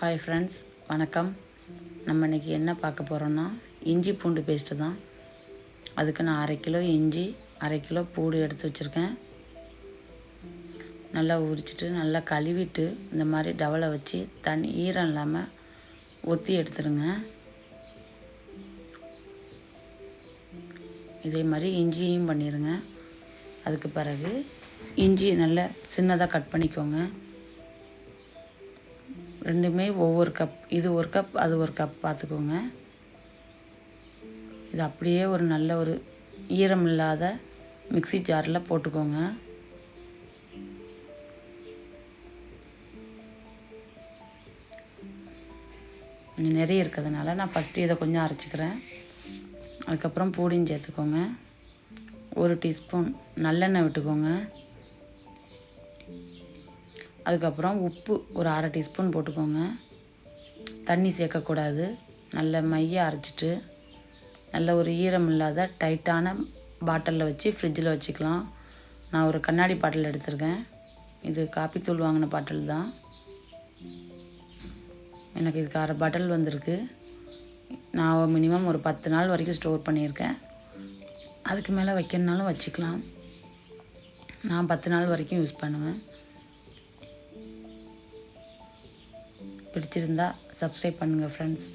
Hi friends வணக்கம். நம்ம இன்றைக்கி என்ன பார்க்க போகிறோன்னா இஞ்சி பூண்டு பேஸ்ட்டு தான். அதுக்கு நான் அரை கிலோ இஞ்சி அரை கிலோ பூடு எடுத்து வச்சுருக்கேன். நல்லா உரிச்சிட்டு நல்லா கழுவிட்டு இந்த மாதிரி டவலை வச்சு தண்ணி ஈரம் இல்லாமல் ஒத்தி எடுத்துடுங்க. இதே மாதிரி இஞ்சியும் பண்ணிடுங்க. அதுக்கு பிறகு இஞ்சி நல்லா சின்னதாக கட் பண்ணிக்கோங்க. ரெண்டுமே ஒவ்வொரு கப் இது ஒரு கப் அது ஒரு கப் பார்த்துக்கோங்க இது அப்படியே ஒரு நல்ல ஒரு ஈரம் இல்லாத மிக்ஸி ஜாரில் போட்டுக்கோங்க. கொஞ்சம் நிறைய இருக்கிறதுனால நான் ஃபஸ்ட்டு இதை கொஞ்சம் அரைச்சிக்கிறேன். அதுக்கப்புறம் பூடியும் சேர்த்துக்கோங்க. ஒரு டீஸ்பூன் நல்லெண்ணெய் விட்டுக்கோங்க. அதுக்கப்புறம் உப்பு ஒரு அரை டீஸ்பூன் போட்டுக்கோங்க. தண்ணி சேர்க்கக்கூடாது. நல்ல மைய அரைச்சிட்டு நல்ல ஒரு ஈரம் இல்லாத டைட்டான பாட்டிலில் வச்சு ஃப்ரிட்ஜில் வச்சுக்கலாம். நான் ஒரு கண்ணாடி பாட்டில் எடுத்திருக்கேன். இது காப்பித்தூள் வாங்கின பாட்டில் தான். எனக்கு இதுக்கு அரை பாட்டில் வந்திருக்கு. நான் மினிமம் ஒரு பத்து நாள் வரைக்கும் ஸ்டோர் பண்ணியிருக்கேன். அதுக்கு மேலே வைக்கணுனாலும் வச்சுக்கலாம். நான் பத்து நாள் வரைக்கும் யூஸ் பண்ணுவேன். பிடிச்சிருந்தா சப்ஸ்கிரைப் பண்ணுங்கள் ஃப்ரெண்ட்ஸ்